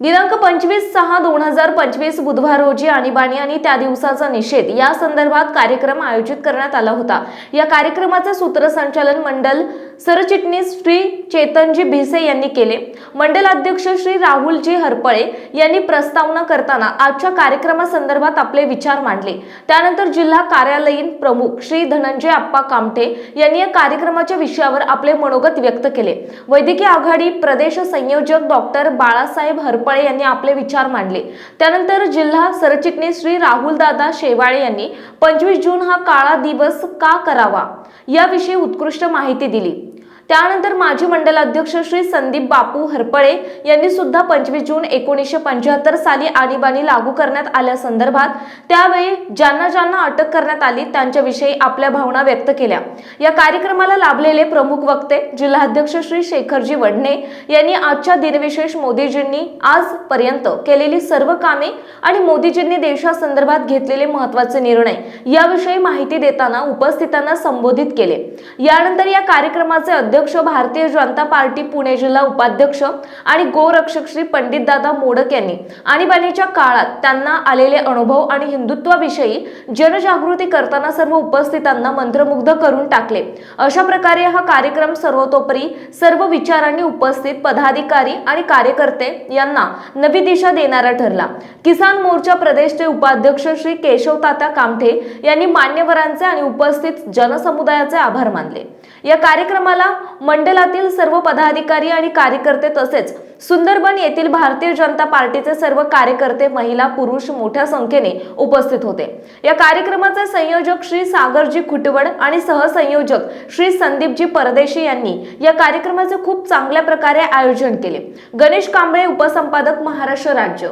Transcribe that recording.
दिनांक पंचवीस सहा दोन हजार पंचवीस बुधवार रोजी आणीबाणी आणि त्या दिवसाचा निषेध या संदर्भात कार्यक्रम आयोजित करण्यात आला होता. या कार्यक्रमाचे सूत्रसंचालन मंडल सरचिटणीस श्री चेतनजी भिसे यांनी केले. मंडल अध्यक्ष श्री राहुलजी हरपळे यांनी प्रस्तावना करताना आजच्या कार्यक्रमासंदर्भात आपले विचार मांडले. त्यानंतर जिल्हा कार्यालयीन प्रमुख श्री धनंजय आप्पा कामठे यांनी या कार्यक्रमाच्या विषयावर आपले मनोगत व्यक्त केले. वैद्यकीय आघाडी प्रदेश संयोजक डॉक्टर बाळासाहेब हरपळे यांनी आपले विचार मांडले. त्यानंतर जिल्हा सरचिटणीस श्री राहुलदादा शेवाळे यांनी पंचवीस जून हा काळा दिवस का करावा? याविषयी उत्कृष्ट माहिती दिली. त्यानंतर माजी मंडल अध्यक्ष श्री संदीप बापू हरपळे यांनी सुद्धा पंचवीस जून एकोणीसशे पंच्याहत्तर साली आणीबाणी लागू करण्यात आल्यासंदर्भात त्यावेळी ज्यांना ज्यांना अटक करण्यात आली त्यांच्याविषयी आपल्या भावना व्यक्त केल्या. या कार्यक्रमाला लाभलेले प्रमुख वक्ते जिल्हाध्यक्ष श्री शेखरजी वडणे यांनी आजच्या दिनविशेष मोदीजींनी आजपर्यंत केलेली सर्व कामे आणि मोदीजींनी देशासंदर्भात घेतलेले महत्त्वाचे निर्णय याविषयी माहिती देताना उपस्थितांना संबोधित केले. यानंतर या कार्यक्रमाचे अध्यक्ष अध्यक्ष भारतीय जनता पार्टी पुणे जिल्हा उपाध्यक्ष आणि गोरक्षक श्री पंडितदादा मोडक यांनी. आणीबाणीच्या काळात त्यांना आलेले अनुभव आणि हिंदुत्वाविषयी जनजागृती करताना सर्व उपस्थितांना मंत्रमुग्ध करून टाकले. अशा प्रकारे हा कार्यक्रम सर्वतोपरी सर्व विचारांनी उपस्थित पदाधिकारी आणि कार्यकर्ते यांना नवी दिशा देणारा ठरला. किसान मोर्चा प्रदेशचे उपाध्यक्ष श्री केशव तात्या कामठे यांनी मान्यवरांचे आणि उपस्थित जनसमुदायाचे आभार मानले. या कार्यक्रमाला मंडलातील सर्व पदाधिकारी आणि कार्यकर्ते तसेच सुंदरबन येथील भारतीय जनता पार्टीचे सर्व कार्यकर्ते महिला पुरुष मोठ्या संख्येने उपस्थित होते. या कार्यक्रमाचे संयोजक श्री सागरजी खुटवड आणि सहसंयोजक श्री संदीपजी परदेशी यांनी या कार्यक्रमाचे खूप चांगल्या प्रकारे आयोजन केले. गणेश कांबळे उपसंपादक महाराष्ट्र राज्य.